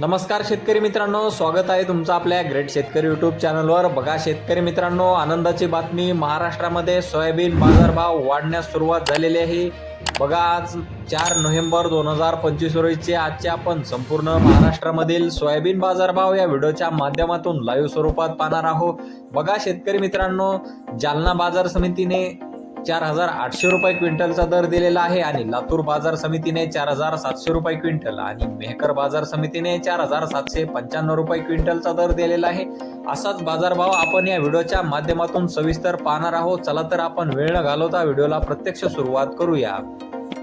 नमस्कार शेतकरी मित्रांनो स्वागत आहे तुमचं आपल्या ग्रेट शेतकरी युट्यूब चॅनलवर बघा शेतकरी मित्रांनो आनंदाची बातमी महाराष्ट्रामध्ये सोयाबीन बाजारभाव वाढण्यास सुरुवात झालेली आहे. बघा आज चार नोव्हेंबर दोन हजार पंचवीस रोजीचे आजचे आपण संपूर्ण महाराष्ट्रामधील सोयाबीन बाजारभाव या व्हिडिओच्या माध्यमातून लाईव्ह स्वरूपात पाहणार आहोत. बघा शेतकरी मित्रांनो जालना बाजार समितीने चार हजार आठशे रुपये क्विंटलचा दर दिलेला आहे आणि लातूर बाजार समितीने चार हजार सातशे रुपये क्विंटल आणि मेहकर बाजार समितीने चार हजार सातशे पंच्याण्णव रुपये क्विंटलचा दर दिलेला आहे. असाच बाजारभाव आपण या व्हिडिओच्या माध्यमातून सविस्तर पाहणार आहोत. चला तर आपण वेळ न घालवता व्हिडिओला प्रत्यक्ष सुरुवात करूया.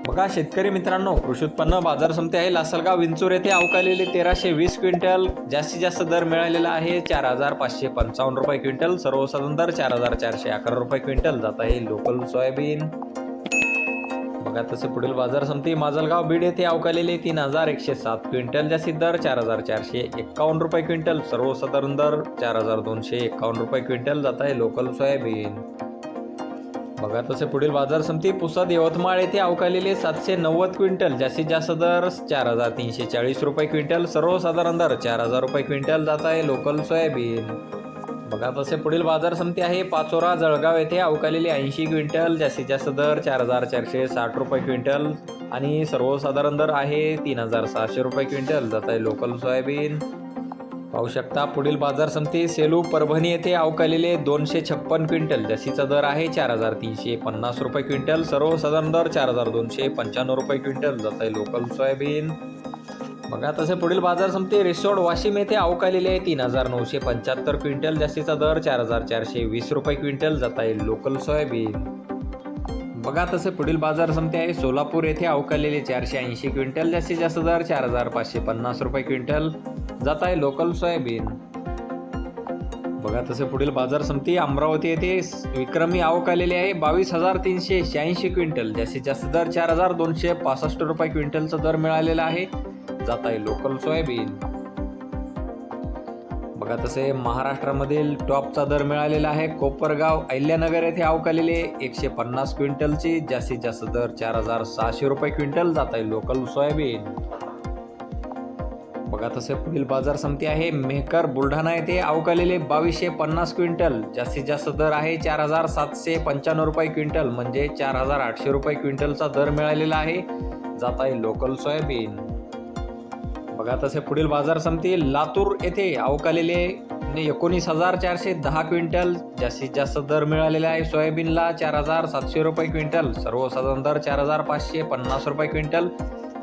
बघा शेतकरी मित्रांनो कृषी उत्पन्न बाजार समिती आहे. लासलगाव विंचूर येथे अवकालेले तेराशे वीस क्विंटल जास्तीत जास्त दर मिळालेला आहे. चार हजार पाचशे पंचावन्न रुपये क्विंटल सर्वसाधारण दर चार हजार चारशे अकरा रुपये क्विंटल. जात आहे लोकल सोयाबीन. बघा तसे पुढील बाजार समिती माजलगाव बीड येथे अवकालेले तीन हजार एकशे सात क्विंटल जास्तीत दर चार हजार चारशे एक्कावन्न रुपये क्विंटल. सर्वसाधारण दर चार हजार दोनशे एक्कावन्न रुपये क्विंटल. जात आहे लोकल सोयाबीन. बघा तसे पुढील बाजार समिती पुसद यवतमाळ येथे अवकालेले सातशे नव्वद क्विंटल जास्तीत जास्त दर चार हजार तीनशे चाळीस रुपये क्विंटल सर्वसाधारण दर चार हजार रुपये क्विंटल जात आहे लोकल सोयाबीन. बघा तसे पुढील बाजार समिती आहे पाचोरा जळगाव येथे अवकालेले ऐंशी क्विंटल जास्तीत जास्त दर चार हजार चारशे साठ रुपये क्विंटल आणि सर्वसाधारण दर आहे तीन हजार सहाशे रुपये क्विंटल जात आहे लोकल सोयाबीन. पाहू शकता पुढील बाजार समिती सेलू परभणी येथे अवकालेले दोनशे छप्पन क्विंटल जास्तीचा दर आहे चार हजार तीनशे पन्नास रुपये क्विंटल सर्वसाधारण दर चार हजार दोनशे पंच्याण्णव रुपये क्विंटल जात आहे लोकल सोयाबीन. बघा तसे पुढील बाजार समिती रिसोड वाशिम येथे अवकालेले तीन हजार नऊशे पंच्याहत्तर क्विंटल जास्तीचा दर चार हजार चारशे वीस रुपये क्विंटल जात आहे लोकल सोयाबीन. बघा तसे पुढील बाजार समिती आहे. सोलापूर येथे अवकलेले चारशे ऐंशी क्विंटल जास्तीत जास्त दर चार हजार पाचशे पन्नास रुपये क्विंटल. जात आहे लोकल सोयाबीन बघा तसे पुढील बाजार समिती अमरावती येथे विक्रमी आवक आलेली आहे. बावीस हजार तीनशे शहाऐंशी क्विंटल जास्तीत जास्त दर चार हजार दोनशे पासष्ट रुपये क्विंटलचा दर मिळालेला आहे. जात आहे लोकल सोयाबीन बघा तसे महाराष्ट्रामधील टॉपचा दर मिळालेला आहे. कोपरगाव अहिल्यानगर येथे अवकालेले एकशे पन्नास क्विंटलची जास्तीत जास्त दर चार हजार सहाशे रुपये क्विंटल. जात आहे लोकल सोयाबीन. बघा तसे पुढील बाजार समिती आहे. मेहकर बुलढाणा येथे अवकालेले बावीसशे पन्नास क्विंटल. जास्तीत जास्त दर आहे चार हजार सातशे पंच्याण्णव रुपये क्विंटल. म्हणजे चार हजार आठशे रुपये क्विंटलचा दर मिळालेला आहे. जात आहे लोकल सोयाबीन. बघा तसे पुढील बाजार समिती लातूर येथे अवकालेले एकोणीस हजार चारशे दहा क्विंटल जास्तीत जास्त दर मिळालेला आहे. सोयाबीनला चार हजार सातशे रुपये क्विंटल सर्वसाधारण दर चार हजार पाचशे पन्नास रुपये क्विंटल.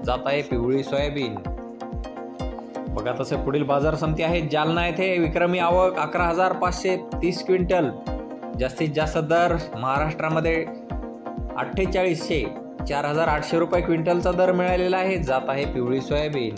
जात आहे पिवळी सोयाबीन. बघा तसे पुढील बाजार समिती आहे जालना येथे विक्रमी आवक अकरा हजार पाचशे तीस क्विंटल. जास्तीत जास्त दर महाराष्ट्रामध्ये अठ्ठेचाळीसशे चार हजार आठशे रुपये क्विंटलचा दर मिळालेला आहे. जात आहे पिवळी सोयाबीन.